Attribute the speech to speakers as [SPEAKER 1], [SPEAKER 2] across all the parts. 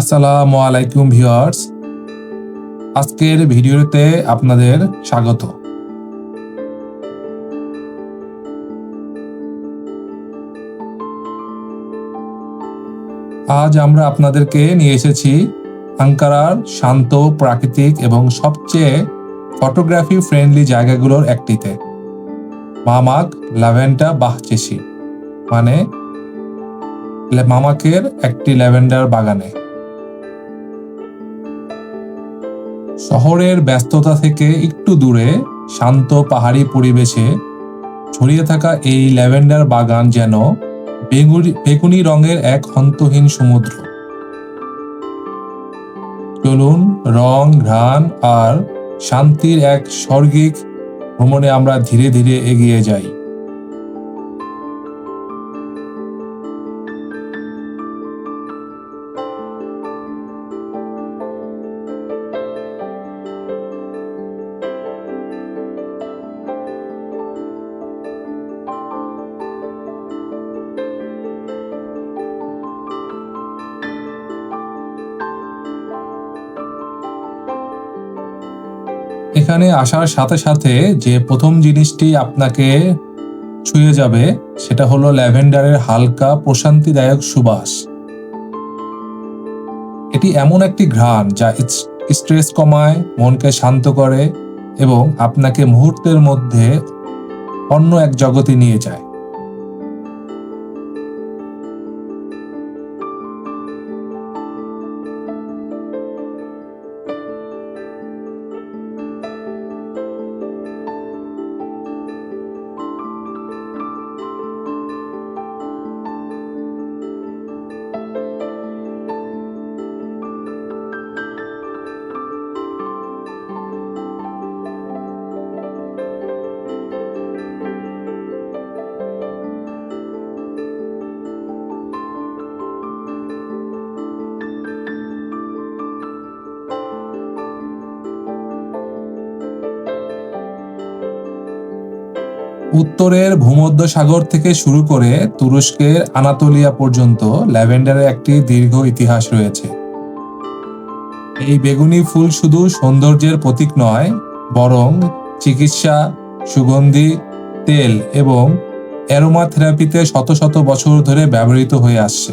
[SPEAKER 1] আসসালামু আলাইকুম ভিউয়ার্স। আজকের ভিডিওতে আপনাদের স্বাগত। আজ আমরা আপনাদেরকে নিয়ে এসেছি আঙ্কারার শান্ত প্রাকৃতিক এবং সবচেয়ে ফটোগ্রাফি ফ্রেন্ডলি জায়গাগুলোর একটিতে। মামাক ল্যাভেন্ডা বাহচেসি মানে মামাকের একটি ল্যাভেন্ডার বাগানে। শহরের ব্যস্ততা থেকে একটু দূরে, শান্ত পাহাড়ি পরিবেশে ছড়িয়ে থাকা এই ল্যাভেন্ডার বাগান যেন বেগুনি রঙের এক অন্তহীন সমুদ্র। চলুন, রং, ঘ্রাণ আর শান্তির এক স্বর্গিক ভ্রমণে আমরা ধীরে ধীরে এগিয়ে যাই। এখানে আসার সাথে সাথে যে প্রথম জিনিসটি আপনাকে ছুঁয়ে যাবে, সেটা হলো ল্যাভেন্ডারের হালকা প্রশান্তিদায়ক সুবাস। এটি এমন একটি ঘ্রাণ যা স্ট্রেস কমায়, মনকে শান্ত করে এবং আপনাকে মুহূর্তের মধ্যে অন্য এক জগতে নিয়ে যায়। উত্তরের ভূমধ্য সাগর থেকে শুরু করে তুরস্কের আনাতোলিয়া পর্যন্ত ল্যাভেন্ডারের একটি দীর্ঘ ইতিহাস রয়েছে। এই বেগুনি ফুল শুধু সৌন্দর্যের প্রতীক নয়, বরং চিকিৎসা, সুগন্ধি, তেল এবং অ্যারোমাথেরাপিতে শত শত বছর ধরে ব্যবহৃত হয়ে আসছে।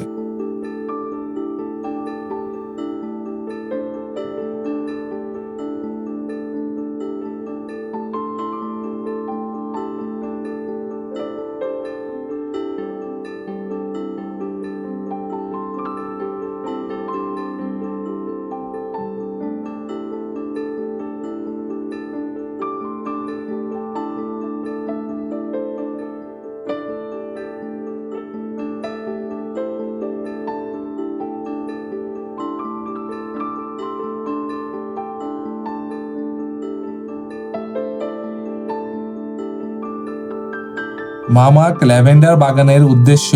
[SPEAKER 1] মামাক ল্যাভেন্ডার বাগানের উদ্দেশ্য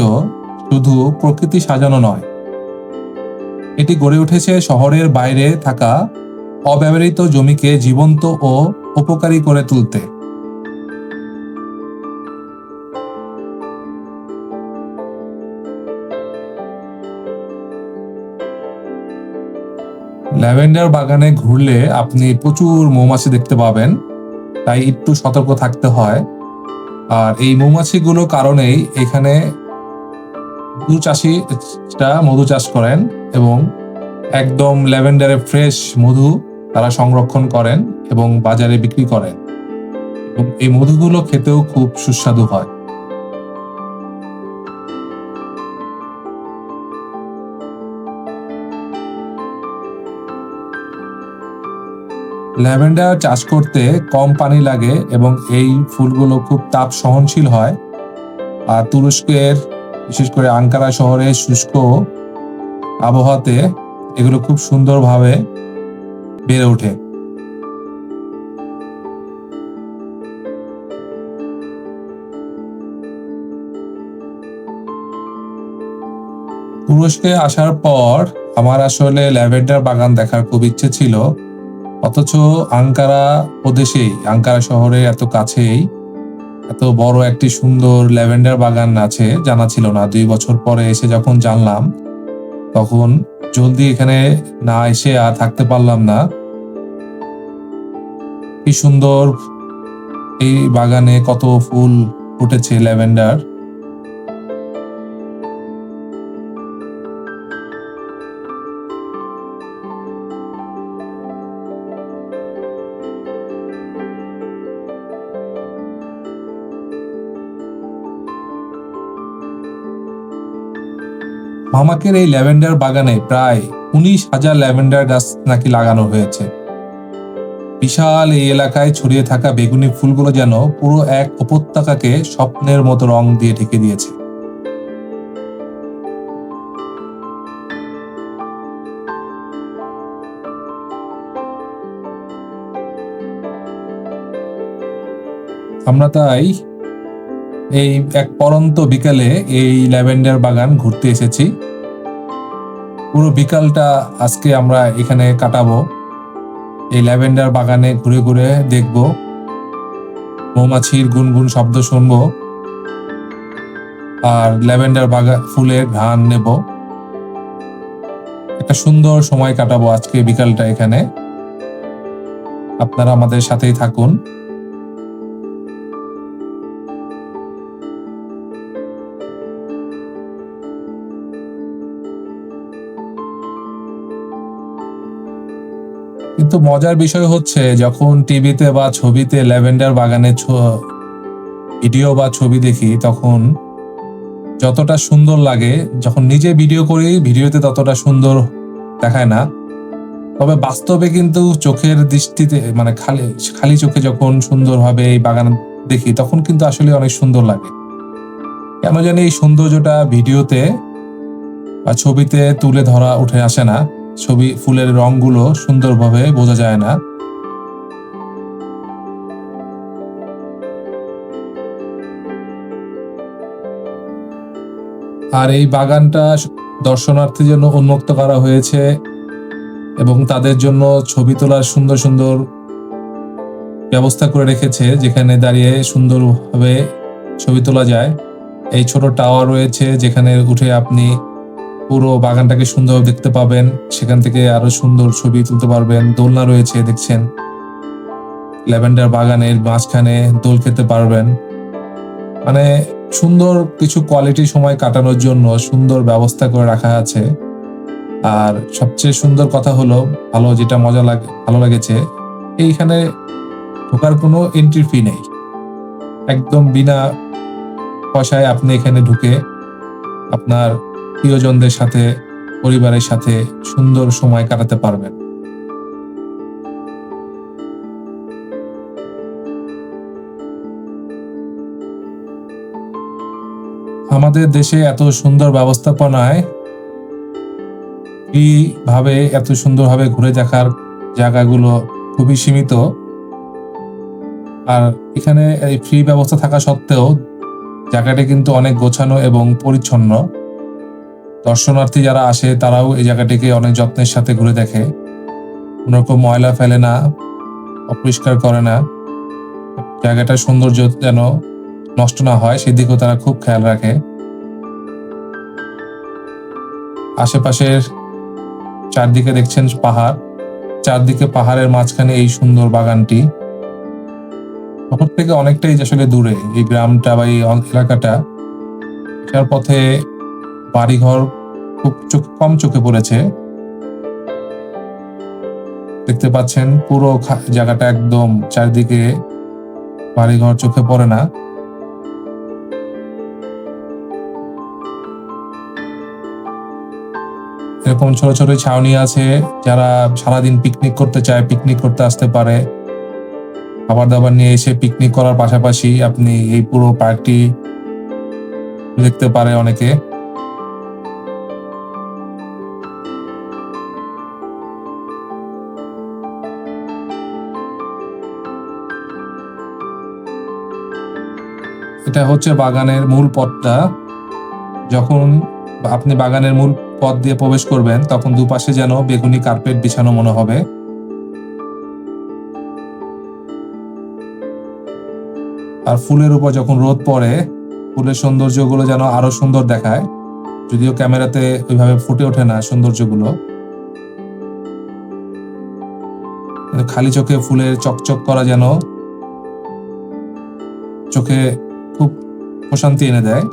[SPEAKER 1] শুধু প্রকৃতি সাজানো নয়। এটি গড়ে উঠেছে শহরের বাইরে থাকা অব্যবহৃত জমিকে জীবন্ত ও উপকারী করে তুলতে। ল্যাভেন্ডার বাগানে ঘুরলে আপনি প্রচুর মৌমাছি দেখতে পাবেন, তাই একটু সতর্ক থাকতে হয়। আর এই মৌমাছিগুলো কারণেই এখানে মধু চাষিটা মধু চাষ করেন এবং একদম ল্যাভেন্ডারে ফ্রেশ মধু তারা সংরক্ষণ করেন এবং বাজারে বিক্রি করেন। এবং এই মধুগুলো খেতেও খুব সুস্বাদু হয়। ল্যাভেন্ডার চাষ করতে কম পানি লাগে এবং এই ফুলগুলো খুব তাপ সহনশীল হয়। আর তুরস্কের, বিশেষ করে আঙ্কারা শহরের শুষ্ক আবহাওয়াতে এগুলো খুব সুন্দরভাবে বেড়ে ওঠে। তুরস্কে আসার পর আমার আসলে ল্যাভেন্ডার বাগান দেখার খুব ইচ্ছে ছিল। অথচ আঙ্কারা প্রদেশেই, আঙ্কারা শহরে এত কাছেই এত বড় একটি সুন্দর ল্যাভেন্ডার বাগান আছে, জানা ছিল না। দুই বছর পরে এসে যখন জানলাম, তখন জলদি এখানে না এসে আর থাকতে পারলাম না। কি সুন্দর এই বাগানে কত ফুল ফুটেছে ল্যাভেন্ডার। মামাকের এই ল্যাভেন্ডার বাগানে প্রায় উনিশ হাজার ল্যাভেন্ডার গাছ নাকি লাগানো হয়েছে। বিশাল এই এলাকায় ছড়িয়ে থাকা বেগুনি ফুলগুলো যেন পুরো এক উপত্যকাকে স্বপ্নের মতো রং দিয়ে ঢেকে দিয়েছে। আমরা তাই এই এক পরন্ত বিকালে এই ল্যাভেন্ডার বাগান ঘুরতে এসেছি। পুরো বিকালটা আজকে আমরা এখানে কাটাবো। এই ল্যাভেন্ডার বাগানে ঘুরে ঘুরে দেখব। মৌমাছির গুনগুন শব্দ শুনব। আর ল্যাভেন্ডার বাগান ফুলের ঘ্রাণ নেব। একটা সুন্দর সময় কাটাবো আজকে বিকালটা এখানে। আপনারা আমাদের সাথেই থাকুন। কিন্তু মজার বিষয় হচ্ছে যখন টিভিতে বা ছবিতে ল্যাভেন্ডার বাগানের ভিডিও বা ছবি দেখি, তখন যতটা সুন্দর লাগে, যখন নিজে ভিডিও করি ভিডিওতে ততটা সুন্দর দেখায় না। তবে বাস্তবে কিন্তু চোখের দৃষ্টিতে মানে খালি খালি চোখে যখন সুন্দরভাবে এই বাগান দেখি, তখন কিন্তু আসলে অনেক সুন্দর লাগে। কেন জানি এই সৌন্দর্যটা ভিডিওতে বা ছবিতে তুলে ধরা উঠে আসে না। ছবি, ফুলের রংগুলো সুন্দরভাবে বোঝা যায় না। আর এই বাগানটা দর্শনার্থীর জন্য উন্মুক্ত করা হয়েছে এবং তাদের জন্য ছবি তোলার সুন্দর সুন্দর ব্যবস্থা করে রেখেছে, যেখানে দাঁড়িয়ে সুন্দরভাবে ছবি তোলা যায়। এই ছোট টাওয়ার রয়েছে, যেখানে উঠে আপনি পুরো বাগানটাকে সুন্দর দেখতে পাবেন। সেখান থেকে আরও সুন্দর ছবি তুলতে পারবেন। দোলনা রয়েছে, দেখছেন? ল্যাভেন্ডার বাগানের মাঝখানে দোল খেতে পারবেন। মানে সুন্দর কিছু কোয়ালিটি সময় কাটানোর জন্য সুন্দর ব্যবস্থা করে রাখা আছে। আর সবচেয়ে সুন্দর কথা হলো, ভালো যেটা মজা লাগে, ভালো লেগেছে, এইখানে ঢোকার কোনো এন্ট্রি ফি নেই। একদম বিনা পয়সায় আপনি এখানে ঢুকে আপনার প্রিয়জনদের সাথে, পরিবারের সাথে সুন্দর সময় কাটাতে পারবেন। আমাদের দেশে এত সুন্দর ব্যবস্থাপনায় ভাবে এত সুন্দরভাবে ঘুরে দেখার জায়গাগুলো খুবই সীমিত। আর এখানে এই ফ্রি ব্যবস্থা থাকা সত্ত্বেও জায়গাটা কিন্তু অনেক গোছানো এবং পরিচ্ছন্ন। দর্শনার্থী যারা আসে, তারাও এই জায়গাটিকে অনেক যত্নের সাথে ঘুরে দেখে। কোনো রকম ময়লা ফেলে না, অপরিষ্কার করে না। জায়গাটার সৌন্দর্য যেন নষ্ট না হয়, সেদিকেও তারা খুব খেয়াল রাখে। আশেপাশের চারদিকে দেখছেন পাহাড়। চারদিকে পাহাড়ের মাঝখানে এই সুন্দর বাগানটি। শহর থেকে অনেকটাই আসলে দূরে, এই গ্রামটা বা এই এলাকাটা। এটার পথে বাড়িঘর খুব চোখ কম চোখে পড়েছে। দেখতে পাচ্ছেন পুরো জায়গাটা একদম চারিদিকে বাড়িঘর চোখে পড়ে না। এরকম ছোট ছোট ছাউনি আছে, যারা সারাদিন পিকনিক করতে চায় পিকনিক করতে আসতে পারে। খাবার দাবার নিয়ে এসে পিকনিক করার পাশাপাশি আপনি এই পুরো পার্কটি দেখতে পারে অনেকে। এটা হচ্ছে বাগানের মূল পথটা। যখন আপনি বাগানের মূল পথ দিয়ে প্রবেশ করবেন, তখন দুপাশে যেন বেগুনি কার্পেট বিছানো মনে হবে। আর ফুলের উপর যখন রোদ পড়ে, ফুলের সৌন্দর্যগুলো যেন আরও সুন্দর দেখায়। যদিও ক্যামেরাতে ওইভাবে ফুটে ওঠে না সৌন্দর্যগুলো। খালি চোখে ফুলের চকচক করা যেন চোখে প্রশান্তি এনে দেয়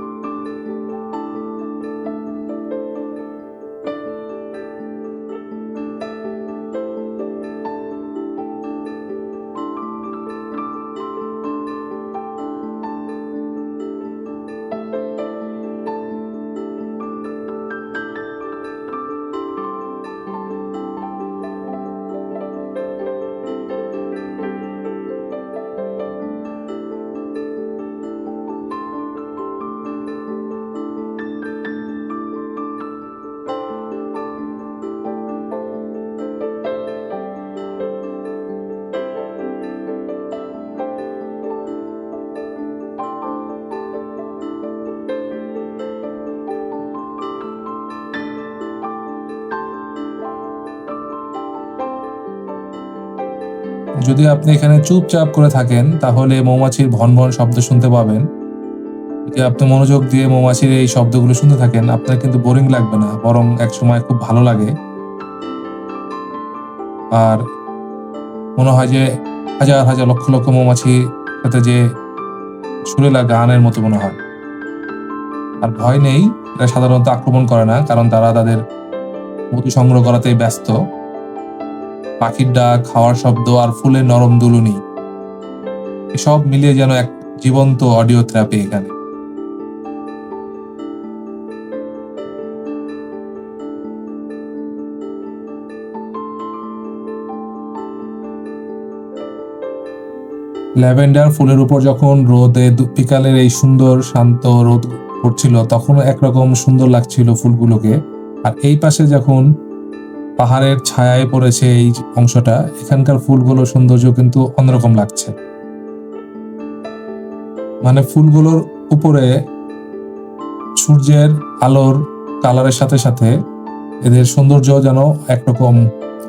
[SPEAKER 1] যদি আপনি এখানে চুপচাপ করে থাকেন, তাহলে মৌমাছির ভন ভন শব্দ শুনতে পাবেন। যদি আপনি মনোযোগ দিয়ে মৌমাছির এই শব্দগুলো শুনতে থাকেন, আপনার কিন্তু বোরিং লাগবে না, বরং এক সময় খুব ভালো লাগে। আর মনে হয় যে হাজার হাজার লক্ষ লক্ষ মৌমাছি সাথে যে সুরেলা গানের মতো মনে হয়। আর ভয় নেই, এরা সাধারণত আক্রমণ করে না, কারণ তারা তাদের মধু সংগ্রহ করাতেই ব্যস্ত। পাখির ডাক খাওয়ার শব্দ আর ফুলের নরম দুলুনি। এসব মিলিয়ে যেন এক জীবন্ত অডিও থেরাপি এখানে। ল্যাভেন্ডার ফুলের উপর যখন রোদে বিকালের এই সুন্দর, শান্ত রোদ পড়ছিল তখন একরকম সুন্দর লাগছিল ফুলগুলোকে। আর এই পাশে যখন পাহাড়ের ছায়ায় পড়েছে এই অংশটা। এখানকার ফুলগুলোর সৌন্দর্য কিন্তু অন্যরকম লাগছে। মানে ফুলগুলোর উপরে সূর্যের আলোর কালারের সাথে সাথে এদের সৌন্দর্য যেন একরকম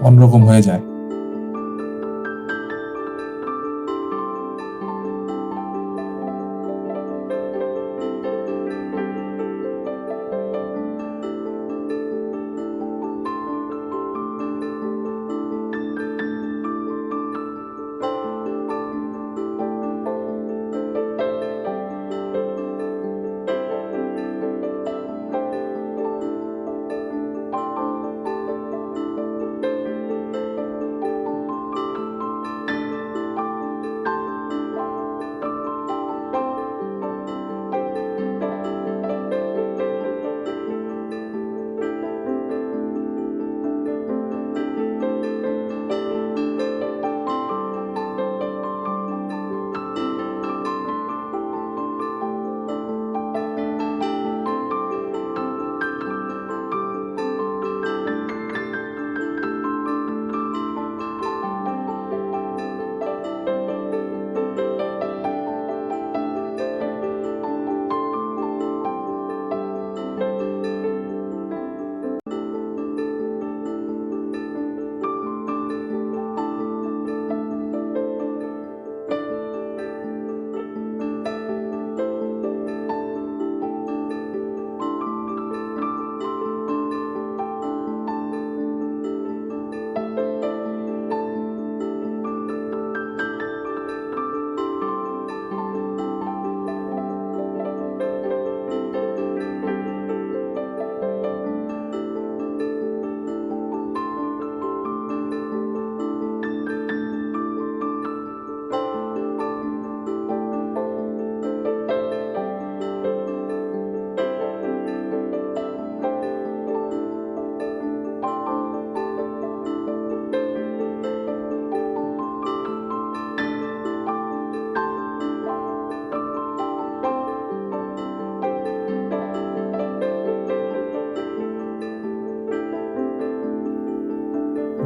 [SPEAKER 1] অন্যরকম হয়ে যায়।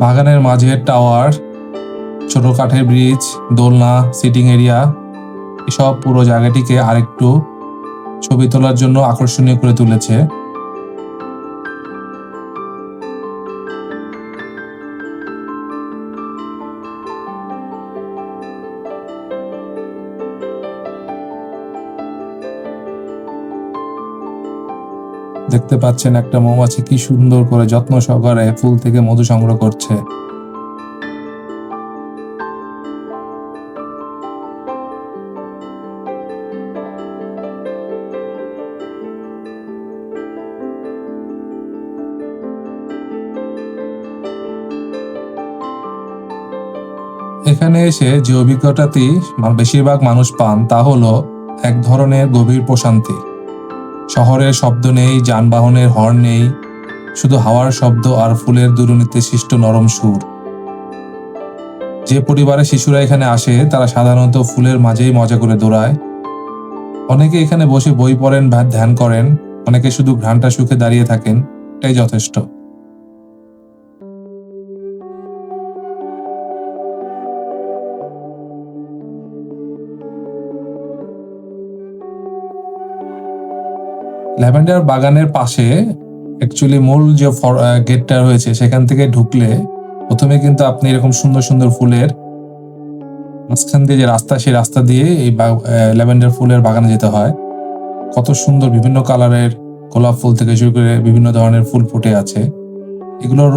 [SPEAKER 1] বাগানের মাঝে টাওয়ার, ছোট কাঠের ব্রিজ, দোলনা, সিটিং এরিয়া, এসব পুরো জায়গাটিকে আরেকটু ছবি তোলার জন্য আকর্ষণীয় করে তুলেছে। দেখতে পাচ্ছেন একটা মৌমাছি কি সুন্দর করে যত্ন সহকারে ফুল থেকে মধু সংগ্রহ করছে। এখানে এসে যে অভিজ্ঞতাটি বেশিরভাগ মানুষ পান তা হলো এক ধরনের গভীর প্রশান্তি। শহরের শব্দ নেই, যানবাহনের হর্ন নেই, শুধু হাওয়ার শব্দ আর ফুলের দুরুনিতে সৃষ্ট নরম সুর। যে পরিবারের শিশুরা এখানে আসে, তারা সাধারণত ফুলের মাঝেই মজা করে দৌড়ায়। অনেকে এখানে বসে বই পড়েন বা ধ্যান করেন, অনেকে শুধু ঘ্রাণটা সুখে দাঁড়িয়ে থাকেন, এটাই যথেষ্ট। ল্যাভেন্ডার বাগানের পাশে অ্যাকচুয়ালি মূল যে গেটটা রয়েছে, সেখান থেকে ঢুকলে প্রথমে কিন্তু আপনি এরকম সুন্দর সুন্দর ফুলের মাঝখান দিয়ে যে রাস্তা, সেই রাস্তা দিয়ে এই ল্যাভেন্ডার ফুলের বাগানে যেতে হয়। কত সুন্দর বিভিন্ন কালারের গোলাপ ফুল থেকে শুরু করে বিভিন্ন ধরনের ফুল ফুটে আছে। এগুলোর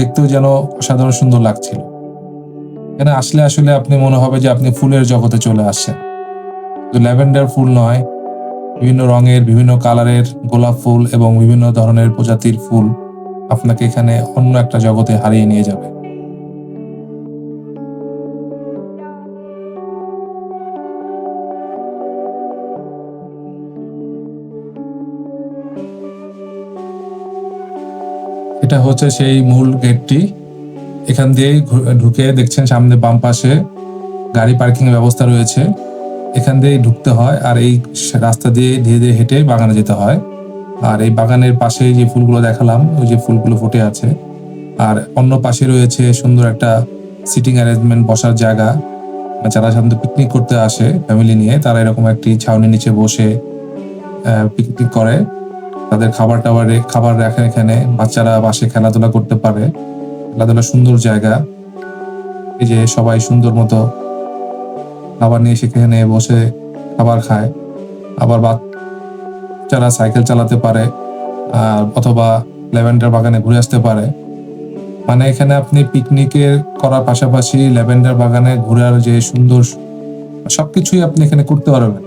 [SPEAKER 1] দেখতেও যেন অসাধারণ সুন্দর লাগছিল। এখানে আসলে আসলে আপনি মনে হবে যে আপনি ফুলের জগতে চলে আসছেন। ল্যাভেন্ডার ফুল নয় বিভিন্ন রঙের, বিভিন্ন কালারের গোলাপ ফুল এবং বিভিন্ন ধরনের প্রজাতির ফুল আপনাকে এখানে অন্য একটা জগতে হারিয়ে নিয়ে যাবে। এটা হচ্ছে সেই মূল গেটটি। এখান দিয়ে ঢুকে দেখছেন সামনে বাম পাশে গাড়ি পার্কিং ব্যবস্থা রয়েছে। এখান দিয়ে ঢুকতে হয় আর এই রাস্তা দিয়ে ধীরে ধীরে হেঁটে বাগানে যেতে হয়। আর এই বাগানের পাশে যে ফুলগুলো দেখালাম, ওই যে ফুলগুলো ফুটে আছে। আর অন্য পাশে রয়েছে সুন্দর একটা সিটিং অ্যারেঞ্জমেন্ট বসার জায়গা। যারা সাধারণত পিকনিক করতে আসে ফ্যামিলি নিয়ে, তারা এরকম একটি ছাউনির নিচে বসে পিকনিক করে। তাদের খাবার টাবার খাবার রাখে এখানে। বাচ্চারা বাসে খেলাধুলা করতে পারে। খেলাধুলা সুন্দর জায়গা। এই যে সবাই সুন্দর মতো খাবার নিয়ে সেখানে বসে খাবার খায়। আবার বাচ্চারা সাইকেল চালাতে পারে, আর অথবা ল্যাভেন্ডার বাগানে ঘুরে আসতে পারে। মানে এখানে আপনি পিকনিকের করার পাশাপাশি ল্যাভেন্ডার বাগানে ঘোরার যে সুন্দর সবকিছুই আপনি এখানে করতে পারবেন।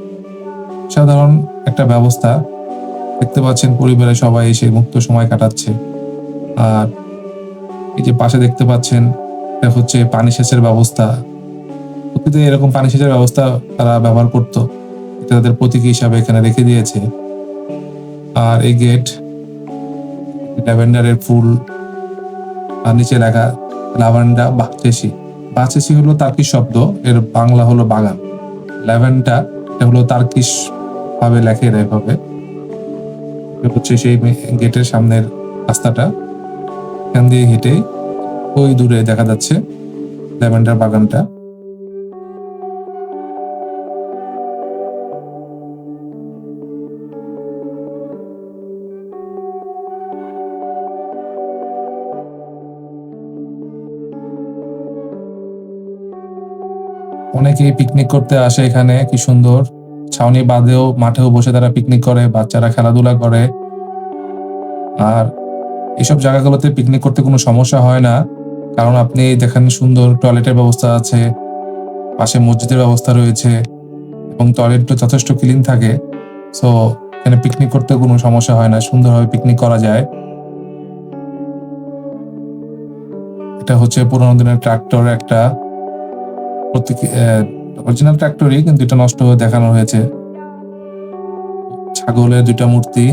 [SPEAKER 1] সাধারণ একটা ব্যবস্থা। দেখতে পাচ্ছেন পরিবারের সবাই এসে মুক্ত সময় কাটাচ্ছে। আর এই যে পাশে দেখতে পাচ্ছেন, এটা হচ্ছে পানি সেচের ব্যবস্থা। অতীতে এরকম পানি সেচের ব্যবস্থা তারা ব্যবহার করতো। এটা তাদের প্রতীকী হিসাবে এখানে রেখে দিয়েছে। আর এই গেট, ল্যাভেন্ডারের ফুল, আর নিচে লেখা লাভান্ডা বাচেসি বাচেসি হলো তার্কিশ শব্দ, এর বাংলা হলো বাগান। ল্যাভেন্ডা, এটা হলো তার্কিশ ভাবে লেখে এরা এভাবে। হচ্ছে সেই গেটের সামনের রাস্তাটা। এখান দিয়ে হেঁটে ওই দূরে দেখা যাচ্ছে ল্যাভেন্ডার বাগানটা। অনেকেই পিকনিক করতে আসে এখানে, কি সুন্দর। ছাউনি বাদেও মাঠেও বসে তারা পিকনিক করে, বাচ্চারা খেলাধুলা করে। আর এসব জায়গাগুলোতে পিকনিক করতে কোনো সমস্যা হয় না, কারণ আপনি দেখেন সুন্দর টয়লেটের ব্যবস্থা আছে, পাশে মসজিদের ব্যবস্থা রয়েছে, এবং টয়লেটটা যথেষ্ট ক্লিন থাকে। সো এখানে পিকনিক করতে কোনো সমস্যা হয় না, সুন্দরভাবে পিকনিক করা যায়। এটা হচ্ছে পুরোনো দিনের ট্রাক্টর একটা। অরিজিনাল ট্রাক্টরই কিন্তু এটা নষ্ট হয়ে দেখানো হয়েছে। ছাগলের দুইটা মূর্তি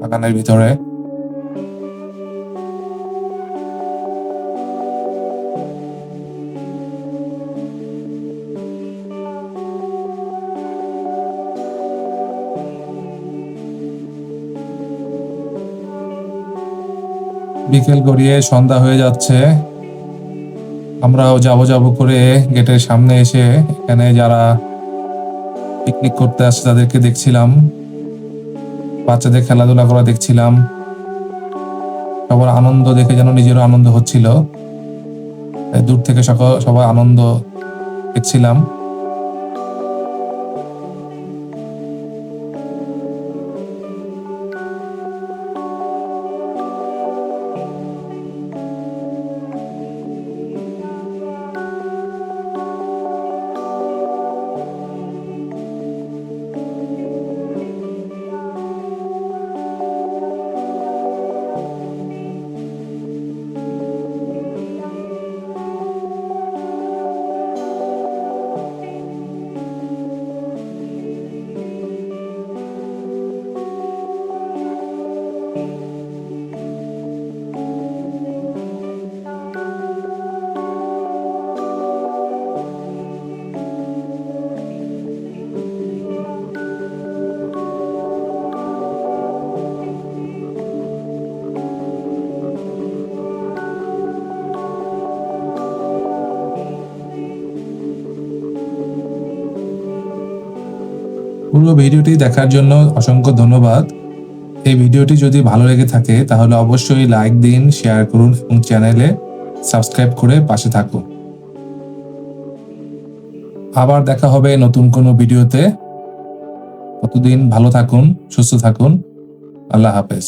[SPEAKER 1] বাগানের ভিতরে। বিকেল গড়িয়ে সন্ধ্যা হয়ে যাচ্ছে। আমরাও যাব যাব করে গেটের সামনে এসে এখানে যারা পিকনিক করতে আসছে তাদেরকে দেখছিলাম। বাচ্চাদের খেলাধুলা করা দেখছিলাম। সবার আনন্দ দেখে যেন নিজেরও আনন্দ হচ্ছিল। দূর থেকে সবার আনন্দ দেখছিলাম পুরো ভিডিওটি দেখার জন্য অসংখ্য ধন্যবাদ। এই ভিডিওটি যদি ভালো লেগে থাকে, তাহলে অবশ্যই লাইক দিন, শেয়ার করুন এবং চ্যানেলে সাবস্ক্রাইব করে পাশে থাকুন। আবার দেখা হবে নতুন কোনো ভিডিওতে। ততদিন ভালো থাকুন, সুস্থ থাকুন। আল্লাহ হাফেজ।